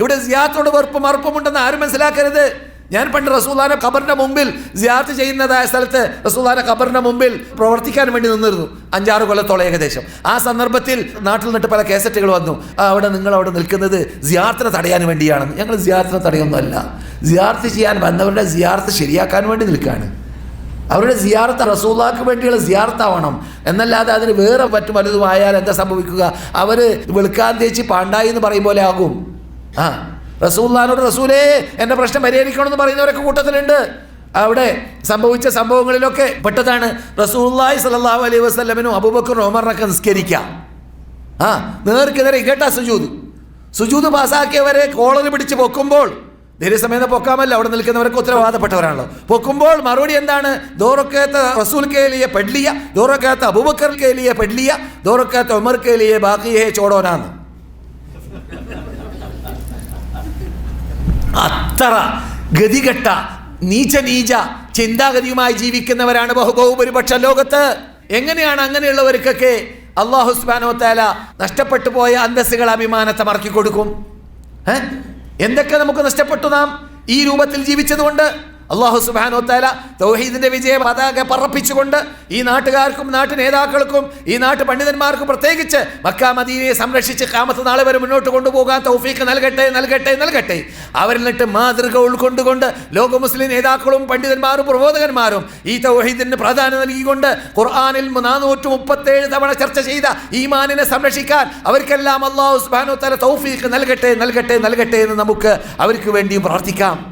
ഇവിടെ സിയാത്തോട് വെറുപ്പും അറുപ്പുമുണ്ടെന്ന് ആരും മനസ്സിലാക്കരുത്. ഞാൻ പണ്ട് റസൂലാന ഖബറിന്റെ മുമ്പിൽ സിയാത്ത് ചെയ്യുന്നതായ സ്ഥലത്ത് റസൂലാന ഖബറിന്റെ മുമ്പിൽ പ്രവർത്തിക്കാൻ വേണ്ടി നിന്നിരുന്നു. അഞ്ചാറ് കൊല്ലത്തോളം ഏകദേശം. ആ സന്ദർഭത്തിൽ നാട്ടിൽ നിന്നിട്ട് പല കേസറ്റുകൾ വന്നു. അവിടെ നിങ്ങൾ അവിടെ നിൽക്കുന്നത് സിയാർത്തിനെ തടയാൻ വേണ്ടിയാണെന്ന് ഞങ്ങൾ സിയാർത്തിനെ തടയൊന്നുമല്ല സിയാർത്ത് ചെയ്യാൻ വന്നവരുടെ സിയാർത്ത് ശരിയാക്കാൻ വേണ്ടി നിൽക്കുകയാണ്. അവരുടെ സിയാർത്ത് റസൂലാക്ക് വേണ്ടിയുള്ള സിയാർത്താവണം എന്നല്ലാതെ അതിന് വേറെ മറ്റു വലുതുമായാൽ എന്താ സംഭവിക്കുക? അവർ വെളുക്കാൻ തേച്ച് പാണ്ടായി എന്ന് പറയും പോലെ ആകും. ആ റസൂല്ലാനോട് റസൂലേ എന്റെ പ്രശ്നം പരിഹരിക്കണമെന്ന് പറയുന്നവരൊക്കെ കൂട്ടത്തിലുണ്ട്. അവിടെ സംഭവിച്ച സംഭവങ്ങളിലൊക്കെ പെട്ടതാണ് റസൂല്ലായി സല്ലല്ലാഹു അലൈഹി വസ്ലമിനും അബൂബക്കറും ഒമറിനൊക്കെ നിസ്കരിക്കാം ആ നേർക്കെതിരെ കേട്ടാ സുജൂത് സുജൂത് പാസ്സാക്കിയവരെ കോളർ പിടിച്ച് പൊക്കുമ്പോൾ ധൈര്യസമേത പൊക്കാമല്ല അവിടെ നിൽക്കുന്നവർക്ക് ഉത്തരവാദപ്പെട്ടവരാണല്ലോ. പൊക്കുമ്പോൾ മറുപടി എന്താണ്? ദോറക്കാത്ത റസൂൽ കേലിയെ പെഡ്ലിയ ദോറക്കാത്ത അബൂബക്കർ കേലിയെ പെഡ്ലിയ ദോറക്കാത്ത ഉമർ കേലിയെ ബാക്കിയെ ചോടോനാന്ന്. അത്ര ഗതികെട്ട നീച്ച നീച ചിന്താഗതിയുമായി ജീവിക്കുന്നവരാണ് ബഹു ബഹുഭൂരിപക്ഷ ലോകത്ത്. എങ്ങനെയാണ് അങ്ങനെയുള്ളവർക്കൊക്കെ അള്ളാഹുസ്ബാനോ താല നഷ്ടപ്പെട്ടു പോയ അന്തസ്സുകൾ അഭിമാനത്തെ മറക്കി കൊടുക്കും എന്തൊക്കെ നമുക്ക് നഷ്ടപ്പെട്ടു നാം ഈ രൂപത്തിൽ ജീവിച്ചതുകൊണ്ട്? അള്ളാഹു സുബാനോ താല തൗഹീദിന്റെ വിജയ പതാക പറപ്പിച്ചുകൊണ്ട് ഈ നാട്ടുകാർക്കും നാട്ടു നേതാക്കൾക്കും ഈ നാട്ടു പണ്ഡിതന്മാർക്കും പ്രത്യേകിച്ച് മക്ക മദീനയെ സംരക്ഷിച്ച് കാമത്ത് നാളെ വരെ മുന്നോട്ട് കൊണ്ടുപോകാൻ തൗഫീഖ് നൽകട്ടെ നൽകട്ടെ നൽകട്ടെ. അവരിൽ നിന്നിട്ട് മാതൃക ഉൾക്കൊണ്ടുകൊണ്ട് ലോക മുസ്ലിം നേതാക്കളും പണ്ഡിതന്മാരും പ്രബോധകന്മാരും ഈ തൗഹീദിന് പ്രാധാന്യം നൽകിക്കൊണ്ട് ഖുർആാനിൽ നാനൂറ്റി മുപ്പത്തേഴ് തവണ ചർച്ച ചെയ്ത ഈമാനിനെ സംരക്ഷിക്കാൻ അവർക്കെല്ലാം അള്ളാഹു സുബാനോ തല തൗഫീഖ് നൽകട്ടെ നൽകട്ടെ നൽകട്ടെ എന്ന് നമുക്ക് അവർക്ക് വേണ്ടിയും പ്രാർത്ഥിക്കാം.